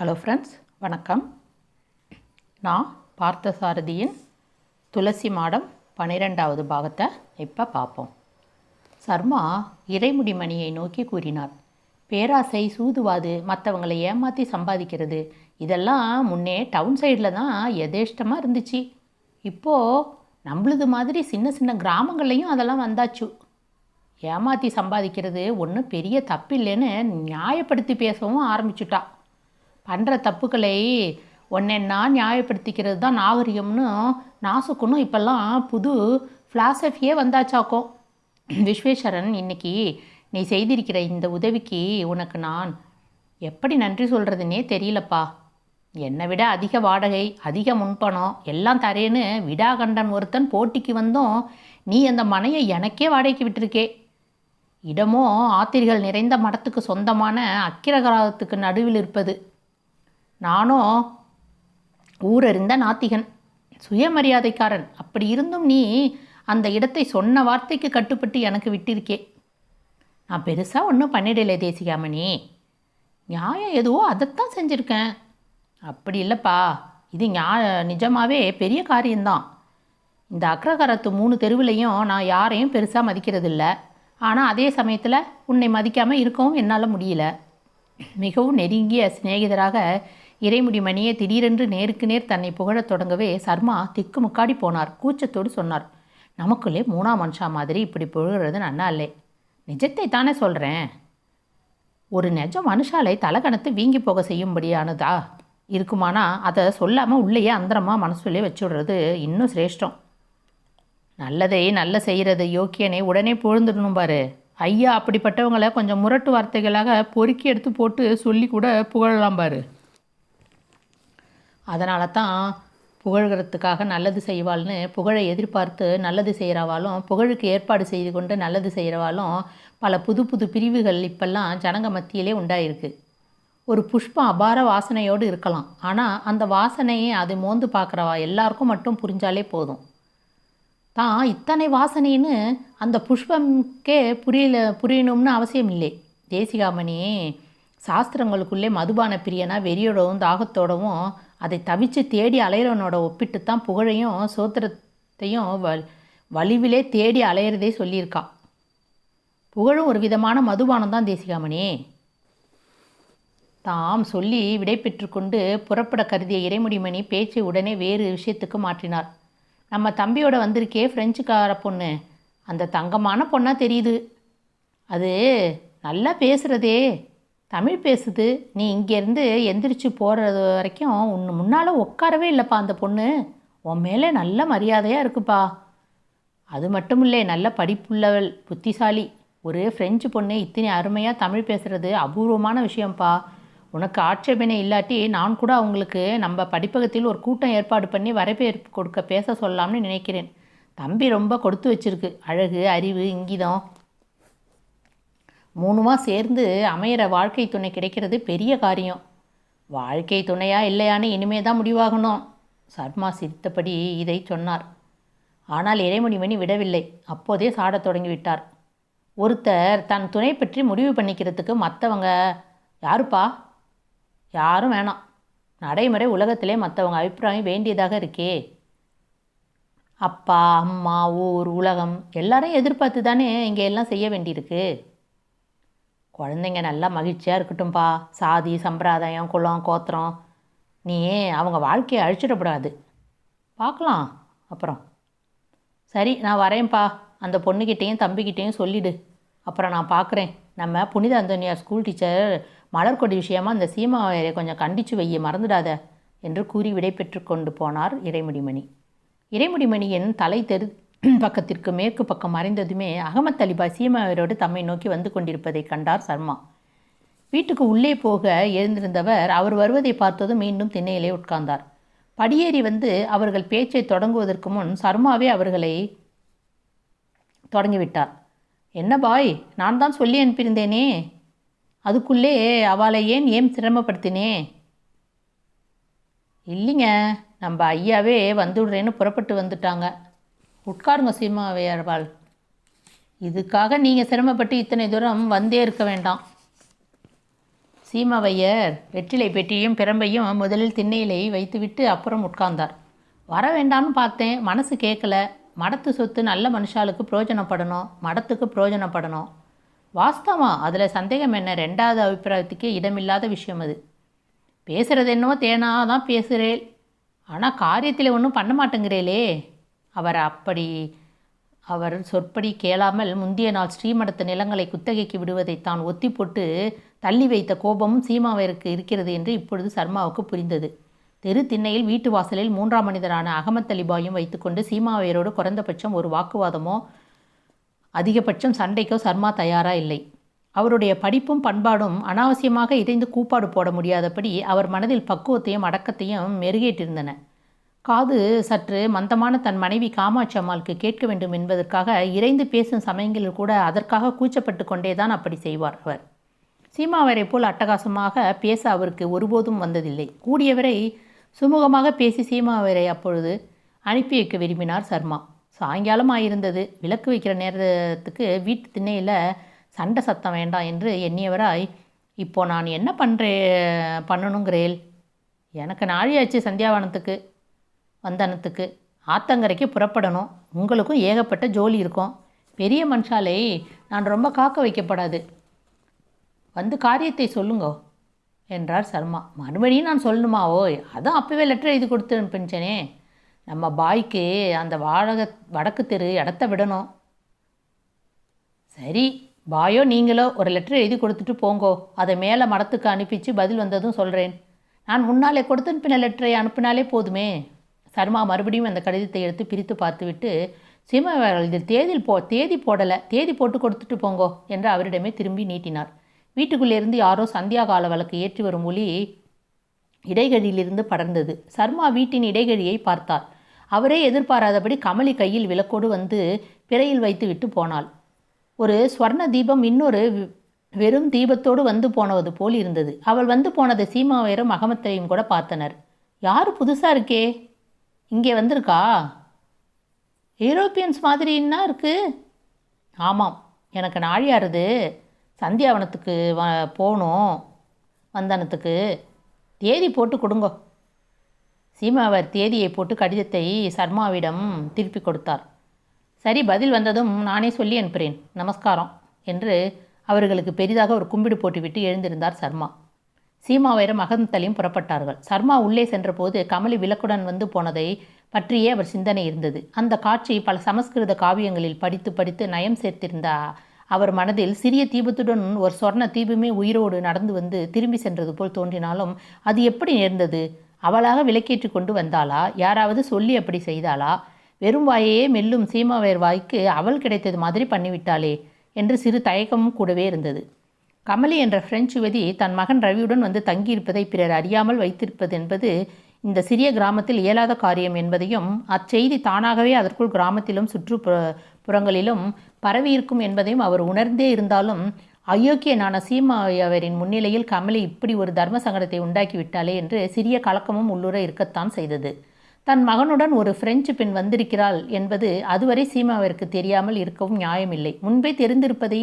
Hello friends வணக்கம். நான் பார்த்தசாரதியின் துளசி மாடம் பன்னிரெண்டாவது பாகத்தை இப்போ பார்ப்போம். சர்மா இறைமுடி மணியை நோக்கி கூறினார். பேராசை சூதுவாது மற்றவங்களை ஏமாற்றி சம்பாதிக்கிறது இதெல்லாம் முன்னே டவுன் சைடில் தான் எதேஷ்டமாக இருந்துச்சு. இப்போது நம்மளது மாதிரி சின்ன சின்ன கிராமங்கள்லேயும் அதெல்லாம் வந்தாச்சு. ஏமாற்றி சம்பாதிக்கிறது ஒன்றும் பெரிய தப்பில்லைன்னு நியாயப்படுத்தி பேசவும் ஆரம்பிச்சுட்டா. பண்ணுற தப்புக்களை ஒன்னென்னா நியாயப்படுத்திக்கிறது தான் நாகரிகம்னு நாசுக்குன்னு இப்போல்லாம் புது ஃபிலாசபியே வந்தாச்சாக்கும் விஸ்வேஸ்வரன் இன்னைக்கு நீ செய்திருக்கிற இந்த உதவிக்கு உனக்கு நான் எப்படி நன்றி சொல்கிறதுனே தெரியலப்பா. என்னை விட அதிக வாடகை அதிக முன்பணம் எல்லாம் தரேன்னு விடாகண்டன் ஒருத்தன் போட்டிக்கு வந்தோம் நீ அந்த மனையை எனக்கே வாடகைக்கு விட்டுருக்கே. இடமோ ஆத்திரிகள் நிறைந்த மடத்துக்கு சொந்தமான அக்கிரகராகத்துக்கு நடுவில் இருப்பது. நானும் ஊரறிந்த நாத்திகன் சுயமரியாதைக்காரன். அப்படி இருந்தும் நீ அந்த இடத்தை சொன்ன வார்த்தைக்கு கட்டுப்பட்டு எனக்கு விட்டிருக்கே. நான் பெருசாக ஒன்றும் பண்ணிடலை தேசிகாமணி. நியாயம் எதுவோ அதைத்தான் செஞ்சுருக்கேன். அப்படி இல்லைப்பா. இது ஞா நிஜமாவே பெரிய காரியம்தான். இந்த அக்ரகாரத்து மூணு தெருவிலையும் நான் யாரையும் பெருசாக மதிக்கிறதில்ல. ஆனால் அதே சமயத்தில் உன்னை மதிக்காமல் இருக்கவும் என்னால் முடியல. மிகவும் நெருங்கிய சிநேகிதராக இறைமுடிமணியே திடீரென்று நேருக்கு நேர் தன்னை புகழத் தொடங்கவே சர்மா திக்கு முக்காடி போனார். கூச்சத்தோடு சொன்னார். நமக்குள்ளே மூணாம் மனுஷா மாதிரி இப்படி புகழ்கிறது நன்னா இல்லை. நிஜத்தை தானே சொல்கிறேன் ஒரு நெஜ மனுஷாலை தலகணத்து வீங்கி போக செய்யும்படியானதா? இருக்குமானா? அதை சொல்லாமல் உள்ளேயே அந்தரமாக மனசுலேயே வச்சுடுறது இன்னும் சிரேஷ்டம். நல்லதை நல்ல செய்கிறது யோக்கியனை உடனே புழுந்துடணும் பாரு. ஐயா அப்படிப்பட்டவங்களை கொஞ்சம் முரட்டு வார்த்தைகளாக பொறுக்கி எடுத்து போட்டு சொல்லி கூட புகழலாம் பாரு. அதனால தான் புகழ்கிறதுக்காக நல்லது செய்வாள்னு புகழை எதிர்பார்த்து நல்லது செய்கிறவாலும் புகழுக்கு ஏற்பாடு செய்து கொண்டு நல்லது செய்கிறவாலும் பல புது புது பிரிவுகள் இப்பெல்லாம் ஜனங்க மத்தியிலே உண்டாயிருக்கு. ஒரு புஷ்பம் அபார வாசனையோடு இருக்கலாம். ஆனால் அந்த வாசனையை அது மோந்து பார்க்குறவா? எல்லாருக்கும் மட்டும் புரிஞ்சாலே போதும். தான் இத்தனை வாசனைன்னு அந்த புஷ்பம்க்கே புரியல புரியணும்னு அவசியம் இல்லை. தேசிகாமணி சாஸ்திரங்களுக்குள்ளே மதுபான பிரியனா வெறியோடவும் தாகத்தோடவும் அதை தவிச்சு தேடி அலையிறவனோட ஒப்பிட்டு தான் புகழையும் சோத்திரத்தையும் வ வலிவிலே தேடி அலையிறதே சொல்லியிருக்கா. புகழும் ஒரு விதமான மதுபானம் தான் தேசிகாமணி. தாம் சொல்லி விடை பெற்றுக்கொண்டு புறப்பட கருதிய இறைமுடிமணி பேச்சை உடனே வேறு விஷயத்துக்கு மாற்றினார். நம்ம தம்பியோட வந்திருக்கே ஃப்ரெஞ்சுக்கார பொண்ணு. அந்த தங்கமான பொண்ணாக தெரியுது. அது நல்லா பேசுகிறதே தமிழ் பேசுது. நீ இங்கேருந்து எந்திரிச்சு போகிறது வரைக்கும் உன்னு முன்னால் உட்காரவே இல்லைப்பா அந்த பொண்ணு. உன் மேலே நல்ல மரியாதையாக இருக்குப்பா. அது மட்டும் இல்லை நல்ல படிப்புள்ளவள் புத்திசாலி. ஒரு ஃப்ரெஞ்சு பொண்ணு இத்தனை அருமையாக தமிழ் பேசுகிறது அபூர்வமான விஷயம்ப்பா. உனக்கு ஆட்சேபனை இல்லாட்டி நான் கூட அவங்களுக்கு நம்ம படிப்பகத்தில் ஒரு கூட்டம் ஏற்பாடு பண்ணி வரவேற்பு கொடுக்க பேச சொல்லலாம்னு நினைக்கிறேன். தம்பி ரொம்ப கொடுத்து வச்சிருக்கு. அழகு அறிவு இங்கிதம். மூணுமா சேர்ந்து அமையிற வாழ்க்கை துணை கிடைக்கிறது பெரிய காரியம். வாழ்க்கை துணையா இல்லையான்னு இனிமே தான் முடிவாகணும். சர்மா சிரித்தபடி இதை சொன்னார். ஆனால் இறைமணிமணி விடவில்லை. அப்போதே சாடத் தொடங்கிவிட்டார் ஒருத்தர் தன் துணை பற்றி முடிவு பண்ணிக்கிறதுக்கு மற்றவங்க யாருப்பா? யாரும் வேணாம். நடைமுறை உலகத்திலே மற்றவங்க அபிப்பிராயம் வேண்டியதாக இருக்கே. அப்பா அம்மா ஊர் உலகம் எல்லாரையும் எதிர்பார்த்து தானே இங்கே எல்லாம் செய்ய வேண்டியிருக்கு? குழந்தைங்க நல்லா மகிழ்ச்சியாக இருக்கட்டும்ப்பா சாதி சம்பிரதாயம் குலம் கோத்திரம். நீ அவங்க வாழ்க்கையை அழிச்சிடக்கூடாது. பார்க்கலாம். அப்புறம். சரி நான் வரேன்ப்பா. அந்த பொண்ணுக்கிட்டேயும் தம்பிக்கிட்டேயும் சொல்லிடு. அப்புறம் நான் பார்க்குறேன். நம்ம புனித அந்தோனியார் ஸ்கூல் டீச்சர் மலர்கொடி விஷயமாக அந்த சீமாவை கொஞ்சம் கண்டித்து வைய மறந்துடாத என்று கூறி விடை பெற்று கொண்டு போனார் இறைமுடிமணி. இறைமுடிமணியின் தலை தெரு பக்கத்திற்கு மேற்கு பக்கம் மறைந்ததுமே அகமத் அலிபா சீமாவரோடு தம்மை நோக்கி வந்து கொண்டிருப்பதை கண்டார் சர்மா. வீட்டுக்கு உள்ளே போக எழுந்திருந்தவர் அவர் வருவதை பார்த்ததும் மீண்டும் திண்ணையிலே உட்கார்ந்தார். படியேறி வந்து அவர்கள் பேச்சை தொடங்குவதற்கு முன் சர்மாவே அவர்களை தொடங்கிவிட்டார். என்ன பாய் நான் தான் சொல்லி அனுப்பியிருந்தேனே? அதுக்குள்ளே அவளை ஏன் ஏன் சிரமப்படுத்தினே? இல்லைங்க நம்ம ஐயாவே வந்துடுறேன்னு புறப்பட்டு வந்துட்டாங்க. உட்காருங்க சீமாவையர்வாள் இதுக்காக நீங்கள் சிரமப்பட்டு இத்தனை தூரம் வந்தே இருக்க வேண்டாம். சீமாவையர் வெற்றிலை பெட்டியும் பிரம்பையும் முதலில் திண்ணையிலே வைத்துவிட்டு அப்புறம் உட்கார்ந்தார். வர வேண்டாம்னு பார்த்தேன். மனசு கேட்கல மடத்து சொத்து நல்ல மனுஷாளுக்கு பிரயோஜனப்படணும். மடத்துக்கு பிரயோஜனப்படணும். வாஸ்தவம்? அதில் சந்தேகம் என்ன? ரெண்டாவது அபிப்பிராயத்துக்கே இடமில்லாத விஷயம் அது. பேசுகிறது என்னவோ தேனா தான் பேசுகிறேன் ஆனால் காரியத்தில் ஒன்றும் பண்ண மாட்டேங்கிறேளே. அவர் அப்படி அவர் சொற்படி கேளாமல் முந்திய நாள் ஸ்ரீமடத்து நிலங்களை குத்தகைக்கு விடுவதை தான் ஒத்தி போட்டு தள்ளி வைத்த கோபமும் சீமாவிற்கு இருக்கிறது என்று இப்பொழுது சர்மாவுக்கு புரிந்தது. தெரு திண்ணையில் வீட்டு வாசலில் மூன்றாம் மனிதரான அகமத் அலிபாயும் வைத்துக்கொண்டு சீமாவையரோடு குறைந்தபட்சம் ஒரு வாக்குவாதமோ அதிகபட்சம் சண்டைக்கோ சர்மா தயாரா இல்லை. அவருடைய படிப்பும் பண்பாடும் அனாவசியமாக இறைந்து கூப்பாடு போட முடியாதபடி அவர் மனதில் பக்குவத்தையும் அடக்கத்தையும் மெருகேற்றிருந்தன. காது சற்று மந்தமான தன் மனைவி காமாட்சி அம்மாளுக்கு கேட்க வேண்டும் என்பதற்காக இறைந்து பேசும் சமயங்களில் கூட அதற்காக கூச்சப்பட்டு கொண்டேதான் அப்படி செய்வார் அவர். சீமாவரை போல் அட்டகாசமாக பேச அவருக்கு ஒருபோதும் வந்ததில்லை. கூடியவரை சுமூகமாக பேசி சீமாவரை அப்பொழுது அனுப்பி வைக்க விரும்பினார் சர்மா. சாயங்காலம் ஆயிருந்தது. விளக்கு வைக்கிற நேரத்துக்கு வீட்டு திண்ணையில் சண்டை சத்தம் வேண்டாம் என்று எண்ணியவராய் இப்போ நான் என்ன பண்ணுறே பண்ணணுங்கிறேல்? எனக்கு நாழியாச்சு சந்தியாவனத்துக்கு. வந்தனத்துக்கு. ஆத்தங்கரைக்கு புறப்படணும். உங்களுக்கும் ஏகப்பட்ட ஜோலி இருக்கும். பெரிய மனுஷாலை நான் ரொம்ப காக்க வைக்கப்படாது. வந்து காரியத்தை சொல்லுங்கோ என்றார் சர்மா. மறுபடியும் நான் சொல்லணுமா? ஓய் அதான் அப்போவே லெட்டர் எழுதி கொடுத்து அனுப்பிச்சனே நம்ம பாய்க்கு அந்த வாடகை வடக்கு தெரு இடத்த விடணும். சரி பாயோ நீங்களோ ஒரு லெட்டர் எழுதி கொடுத்துட்டு போங்கோ. அதை மேலே மடத்துக்கு அனுப்பிச்சு பதில் வந்ததும் சொல்கிறேன் நான் முன்னாலே கொடுத்து அனுப்பின லெட்டரை அனுப்பினாலே போதுமே. சர்மா மறுபடியும் அந்த கடிதத்தை எடுத்து பிரித்து பார்த்துவிட்டு சீமா இதில் தேதியில் போ தேதி போடலை தேதி போட்டு கொடுத்துட்டு போங்கோ என்று அவரிடமே திரும்பி நீட்டினார். வீட்டுக்குள்ளேருந்து யாரோ சந்தியா கால வழக்கு ஏற்றி வரும் ஒளி இடைகழியிலிருந்து படர்ந்தது. சர்மா வீட்டின் இடைகழியை பார்த்தார். அவரே எதிர்பாராதபடி கமலி கையில் விளக்கோடு வந்து பிறையில் வைத்து விட்டு போனாள். ஒரு ஸ்வர்ண தீபம் இன்னொரு வெறும் தீபத்தோடு வந்து போனது போல் இருந்தது. அவள் வந்து போனதை சீமாவையரும் அகமத்தையும் கூட பார்த்தனர். யார் புதுசாக இருக்கே? இங்கே வந்திருக்கா? யூரோப்பியன்ஸ் மாதிரின்னா இருக்குது ஆமாம் எனக்கு நாழியாருது சந்தியாவனத்துக்கு வ போகணும் வந்தனத்துக்கு. தேதி போட்டு கொடுங்க. சீமாவர் தேதியை போட்டு கடிதத்தை சர்மாவிடம் திருப்பி கொடுத்தார். சரி பதில் வந்ததும் நானே சொல்லி அனுப்புகிறேன் நமஸ்காரம் என்று அவர்களுக்கு பெரிதாக ஒரு கும்பிடு போட்டுவிட்டு எழுந்திருந்தார் சர்மா. சீமாவையரும் மகந்தலையும் புறப்பட்டார்கள். சர்மா உள்ளே சென்றபோது கமலி விளக்குடன் வந்து போனதை பற்றியே அவர் சிந்தனை இருந்தது. அந்த காட்சி பல சமஸ்கிருத காவியங்களில் படித்து படித்து நயம் சேர்த்திருந்த அவர் மனதில் சிறிய தீபத்துடன் ஒரு சொர்ண தீபமே உயிரோடு நடந்து வந்து திரும்பி சென்றது போல் தோன்றினாலும் அது எப்படி நேர்ந்தது? அவளாக விளக்கேற்றி கொண்டு வந்தாளா? யாராவது சொல்லி அப்படி செய்தாளா? வெறும் வாயையே மெல்லும் சீமாவேர் வாய்க்கு அவள் கிடைத்தது மாதிரி பண்ணிவிட்டாளே என்று சிறு தயக்கமும் கூடவே இருந்தது. கமலி என்ற பிரெஞ்சு யுவதி தன் மகன் ரவியுடன் வந்து தங்கியிருப்பதை பிறர் அறியாமல் வைத்திருப்பது என்பது இந்த சிறிய கிராமத்தில் இயலாத காரியம் என்பதையும் அச்செய்தி தானாகவே அதற்குள் கிராமத்திலும் சுற்றுப்புற புறங்களிலும் பரவியிருக்கும் என்பதையும் அவர் உணர்ந்தே இருந்தாலும் அயோக்கியனான சீமாயவரின் முன்னிலையில் கமலி இப்படி ஒரு தர்ம சங்கடத்தை உண்டாக்கிவிட்டாளே என்று சிறிய கலக்கமும் உள்ளுர இருக்கத்தான் செய்தது. தன் மகனுடன் ஒரு பிரெஞ்சு பெண் வந்திருக்கிறாள் என்பது அதுவரை சீமாவிற்கு தெரியாமல் இருக்கவும் நியாயமில்லை. முன்பே தெரிந்திருப்பதை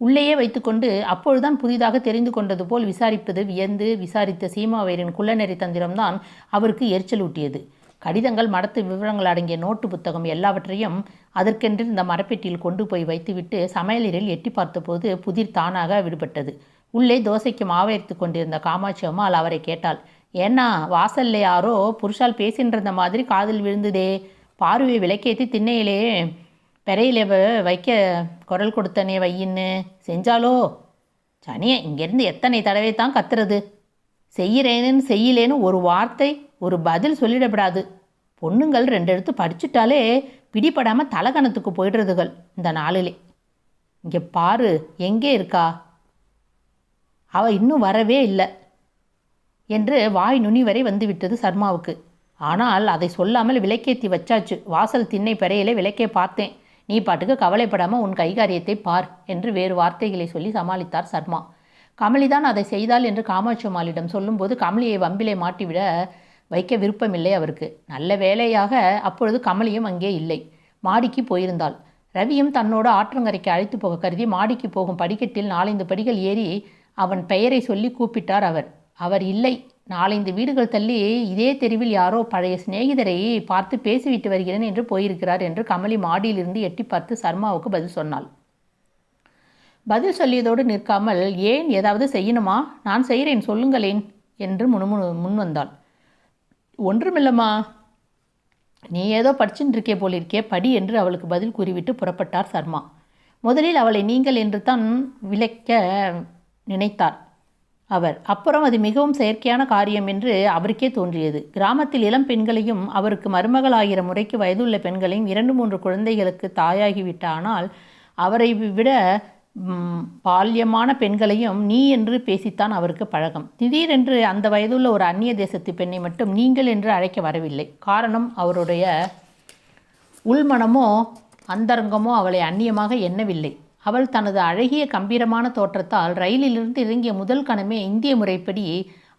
உள்ளேயே வைத்துக்கொண்டு அப்பொழுதுதான் புதிதாக தெரிந்து கொண்டது போல் விசாரிப்பது வியந்து விசாரித்த சீமாவேரின் குள்ளநெறி தந்திரம்தான் அவருக்கு எரிச்சலூட்டியது. கடிதங்கள் மடத்து விவரங்கள் அடங்கிய நோட்டு புத்தகம் எல்லாவற்றையும் அதற்கென்று இந்த மரப்பெட்டியில் கொண்டு போய் வைத்துவிட்டு சமையலறையில் எட்டி பார்த்தபோது புதிர் தானாக விடுபட்டது. உள்ளே தோசைக்கு மாவையர்த்து கொண்டிருந்த காமாட்சி அம்மாள் அவரை கேட்டாள் ஏன்னா வாசல்ல யாரோ புருஷால் பேசின்றிருந்த மாதிரி காதில் விழுந்ததே. பார்வை விளக்கேற்றி திண்ணையிலேயே பெறையில வைக்க குரல் கொடுத்தனே வையின்னு செஞ்சாலோ? சனியே இங்கேருந்து எத்தனை தடவை தான் கத்துறது? செய்கிறேன்னு செய்யலேன்னு ஒரு வார்த்தை ஒரு பதில் சொல்லிடப்படாது. பொண்ணுங்கள் ரெண்டு எடுத்து படிச்சுட்டாலே பிடிபடாமல் தலகணத்துக்கு போயிடுறதுகள் இந்த நாளிலே. இங்கே பாரு எங்கே இருக்கா? அவ இன்னும் வரவே இல்லை. என்று வாய் நுனி வரை வந்துவிட்டது சர்மாவுக்கு. ஆனால் அதை சொல்லாமல் விளக்கேத்தி வச்சாச்சு. வாசல் திண்ணை பெறையிலே விளக்கே பார்த்தேன். நீ பாட்டுக்கு கவலைப்படாமல் உன் கைகாரியத்தை பார் என்று வேறு வார்த்தைகளை சொல்லி சமாளித்தார் சர்மா. கமலிதான் அதை செய்தாள் என்று காமாட்சி அம்மாளிடம் சொல்லும்போது கமலியை வம்பிலே மாட்டிவிட வைக்க விருப்பமில்லை அவருக்கு. நல்ல வேலையாக அப்பொழுது கமலியும் அங்கே இல்லை. மாடிக்கு போயிருந்தாள். ரவியும் தன்னோடு ஆற்றங்கரைக்கு அழைத்து போக கருதி மாடிக்கு போகும் படிக்கட்டில் நாலைந்து படிகள் ஏறி அவன் பெயரை சொல்லி கூப்பிட்டார் அவர். அவர் இல்லை. நாலைந்து வீடுகள் தள்ளி இதே தெருவில் யாரோ பழைய சிநேகிதரை பார்த்து பேசிவிட்டு வருகிறேன் என்று போயிருக்கிறார் என்று கமலி மாடியிலிருந்து எட்டி பார்த்து சர்மாவுக்கு பதில் சொன்னாள். பதில் சொல்லியதோடு நிற்காமல் ஏன் ஏதாவது செய்யணுமா? நான் செய்கிறேன் சொல்லுங்களேன் என்று முணுமுணு முன் வந்தாள் ஒன்றுமில்லம்மா. நீ ஏதோ படிச்சுட்டு இருக்கே போலிருக்கே படி என்று அவளுக்கு பதில் கூறிவிட்டு புறப்பட்டார் சர்மா. முதலில் அவளை நீங்கள் என்று தான் விளக்க நினைத்தார். அவர். அப்புறம் அது மிகவும் செயற்கையான காரியம் என்று அவருக்கே தோன்றியது. கிராமத்தில் இளம் பெண்களையும் அவருக்கு மருமகளாகிற முறைக்கு வயதுள்ள பெண்களையும் இரண்டு மூன்று குழந்தைகளுக்கு தாயாகிவிட்ட ஆனால் அவரை விட பால்யமான பெண்களையும் நீ என்று பேசித்தான் அவருக்கு பழகம் திடீரென்று அந்த வயதுள்ள ஒரு அந்நிய தேசத்து பெண்ணை மட்டும் நீங்கள் என்று அழைக்க வரவில்லை. காரணம் அவருடைய உள்மனமோ அந்தரங்கமோ அவளை அந்நியமாக எண்ணவில்லை. அவள் தனது அழகிய கம்பீரமான தோற்றத்தால் ரயிலிலிருந்து இறங்கிய முதல் கணமே இந்திய முறைப்படி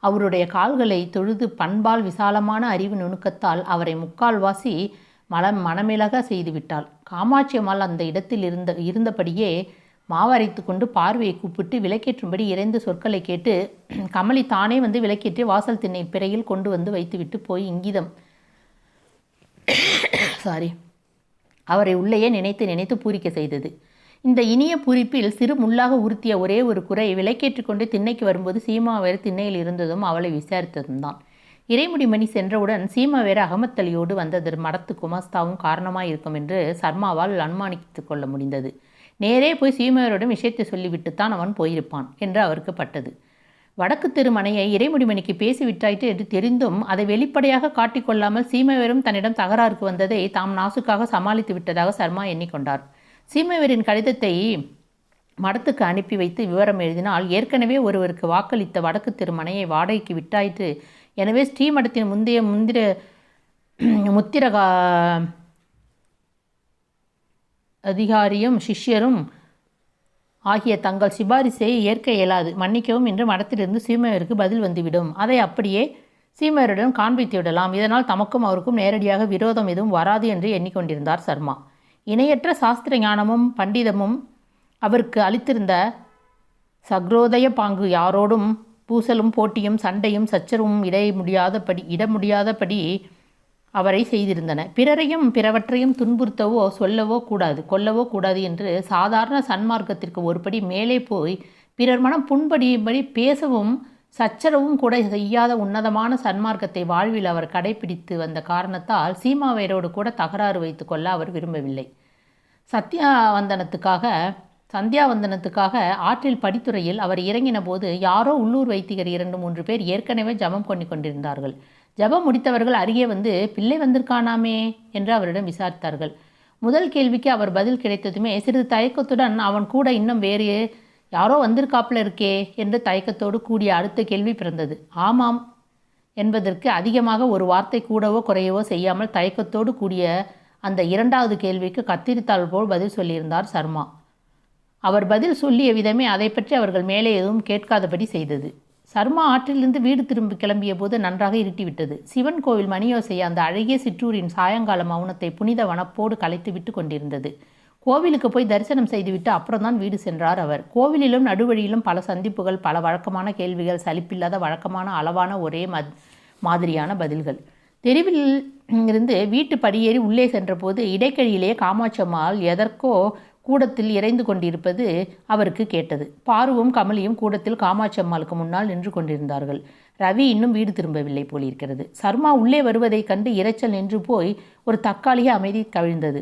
அவருடைய கால்களை தொழுது பண்பால் விசாலமான அறிவு நுணுக்கத்தால் அவரை முக்கால்வாசி மலம் மனமிளக செய்துவிட்டாள். காமாட்சி அம்மாள் அந்த இடத்தில் இருந்த இருந்தபடியே மாவரைத்து கொண்டு பார்வையை கூப்பிட்டு விளக்கேற்றும்படி இறைந்த சொற்களை கேட்டு கமலி தானே வந்து விளக்கேற்றி வாசல் திண்ணை பிறையில் கொண்டு வந்து வைத்துவிட்டு போய் இங்கிதம். சாரி அவரை உள்ளேயே நினைத்து நினைத்து பூரிக்க செய்தது. இந்த இனிய பூரிப்பில் சிறு முள்ளாக உறுத்திய ஒரே ஒரு குறை விலைக்கேற்றுக்கொண்டு திண்ணைக்கு வரும்போது சீமா வேறு திண்ணையில் இருந்ததும் அவளை விசாரித்ததும் தான். இறைமுடிமணி சென்றவுடன் சீமா வேறு அகமத்தலியோடு வந்தது மடத்து குமாஸ்தாவும் காரணமாக இருக்கும் என்று சர்மாவால் அனுமானித்துக் கொள்ள முடிந்தது. நேரே போய் சீமாவரிடம் விஷயத்தை சொல்லிவிட்டுத்தான் அவன் போயிருப்பான் என்று அவருக்கு பட்டது. வடக்கு தெருமனையை இறைமுடிமணிக்கு பேசிவிட்டாயிற்று என்று தெரிந்தும் அதை வெளிப்படையாக காட்டிக்கொள்ளாமல் சீமையரும் தன்னிடம் தகராறுக்கு வந்ததை தாம் நாசுக்காக சமாளித்து விட்டதாக சர்மா எண்ணிக்கொண்டார். சீமவேரின் கடிதத்தை மடத்துக்கு அனுப்பி வைத்து விவரம் எழுதினால் ஏற்கனவே ஒருவருக்கு வாக்களித்த வடக்கு திருமனையை வாடகைக்கு விட்டாயிற்று. எனவே ஸ்ரீமடத்தின் முந்தைய முந்திர முத்திரகா அதிகாரியும் சிஷ்யரும் ஆகிய தங்கள் சிபாரிசை ஏற்க இயலாது. மன்னிக்கவும் என்று மடத்திலிருந்து சீமையருக்கு பதில் வந்துவிடும். அதை அப்படியே சீமையரிடம் காண்பித்து விடலாம். இதனால் தமக்கும் அவருக்கும் நேரடியாக விரோதம் எதுவும் வராது என்று எண்ணிக்கொண்டிருந்தார் சர்மா. இணையற்ற சாஸ்திர ஞானமும் பண்டிதமும் அவருக்கு அளித்திருந்த சக்ரோதய பாங்கு யாரோடும் பூசலும் போட்டியும் சண்டையும் சச்சரவும் இட முடியாதபடி இட முடியாதபடி அவரை செய்திருந்தன. பிறரையும் பிறவற்றையும் துன்புறுத்தவோ சொல்லவோ கூடாது கொல்லவோ கூடாது என்று சாதாரண சன்மார்க்கத்திற்கு ஒருபடி மேலே போய் பிறர் மனம் புண்படியும்படி பேசவும் சச்சரவும் கூட செய்யாத உன்னதமான சன்மார்க்கத்தை வாழ்வில் அவர் கடைபிடித்து வந்த காரணத்தால் சீமாவேரோடு கூட தகராறு வைத்துக்கொள்ள அவர் விரும்பவில்லை. சத்யாவந்தனத்துக்காக சந்தியாவந்தனத்துக்காக ஆற்றில் படித்துறையில் அவர் இறங்கின போது யாரோ உள்ளூர் வைத்திகர் இரண்டு மூன்று பேர் ஏற்கனவே ஜபம் பண்ணி கொண்டிருந்தார்கள். ஜபம் முடித்தவர்கள் அருகே வந்து பிள்ளை வந்திருக்கானாமே? என்று அவரிடம் விசாரித்தார்கள். முதல் கேள்விக்கு அவர் பதில் கிடைத்ததுமே சிறிது தயக்கத்துடன் அவன் கூட இன்னும் வேறு யாரோ வந்திருக்காப்புல இருக்கே என்று தயக்கத்தோடு கூடிய அடுத்த கேள்வி பிறந்தது. ஆமாம் என்பதற்கு அதிகமாக ஒரு வார்த்தை கூடவோ குறையவோ செய்யாமல் தயக்கத்தோடு கூடிய அந்த இரண்டாவது கேள்விக்கு கத்திரித்தாள் போல் பதில் சொல்லியிருந்தார் சர்மா. அவர் பதில் சொல்லிய விதமே அதை பற்றி அவர்கள் மேலே எதுவும் கேட்காதபடி செய்தது. சர்மா ஆற்றிலிருந்து வீடு திரும்பி கிளம்பிய போது நன்றாக இருட்டிவிட்டது. சிவன் கோவில் மணியோசை அந்த அழகிய சிற்றூரின் சாயங்கால மௌனத்தை புனித வனப்போடு கலைத்து விட்டு கொண்டிருந்தது. கோவிலுக்கு போய் தரிசனம் செய்துவிட்டு அப்புறம்தான் வீடு சென்றார் அவர். கோவிலிலும் நடுவழியிலும் பல சந்திப்புகள் பல வழக்கமான கேள்விகள் சலிப்பில்லாத வழக்கமான அளவான ஒரே மத் மாதிரியான பதில்கள். தெருவில் இருந்து வீட்டு படியேறி உள்ளே சென்றபோது இடைக்கழியிலே காமாட்சம்மாள் எதற்கோ கூடத்தில் இறைந்து கொண்டிருப்பது அவருக்கு கேட்டது. பாருவும் கமலியும் கூடத்தில் காமாட்சம்மாளுக்கு முன்னால் நின்று கொண்டிருந்தார்கள். ரவி இன்னும் வீடு திரும்பவில்லை போலிருக்கிறது. சர்மா உள்ளே வருவதைக் கண்டு இரைச்சல் நின்று போய் ஒரு தக்காளிய அமைதி கவிழ்ந்தது.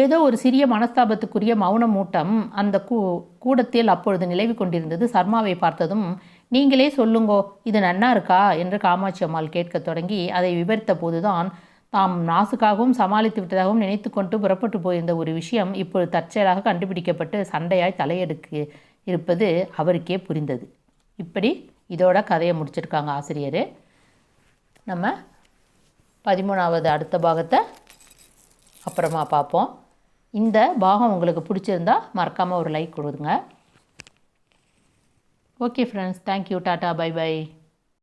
ஏதோ ஒரு சிறிய மனஸ்தாபத்துக்குரிய மௌன மூட்டம் அந்த கூ கூடத்தில் அப்பொழுது நிலவி கொண்டிருந்தது. சர்மாவை பார்த்ததும் நீங்களே சொல்லுங்கோ இது நன்னா இருக்கா? என்று காமாட்சி அம்மாள் கேட்கத் தொடங்கி அதை விவரித்த போதுதான் தாம் நாசுக்காகவும் சமாளித்து விட்டதாகவும் நினைத்து கொண்டு புறப்பட்டு போயிருந்த ஒரு விஷயம் இப்பொழுது தற்செயலாக கண்டுபிடிக்கப்பட்டு சண்டையாய் தலையெடுக்கு இருப்பது அவருக்கே புரிந்தது. இப்படி இதோட கதையை முடிச்சிருக்காங்க ஆசிரியர். நம்ம பதிமூணாவது அடுத்த பாகத்தை அப்புறமா பார்ப்போம். இந்த பாகம் உங்களுக்கு பிடிச்சிருந்தா மறக்காமல் ஒரு லைக் கொடுங்க. Okay friends thank you tata bye bye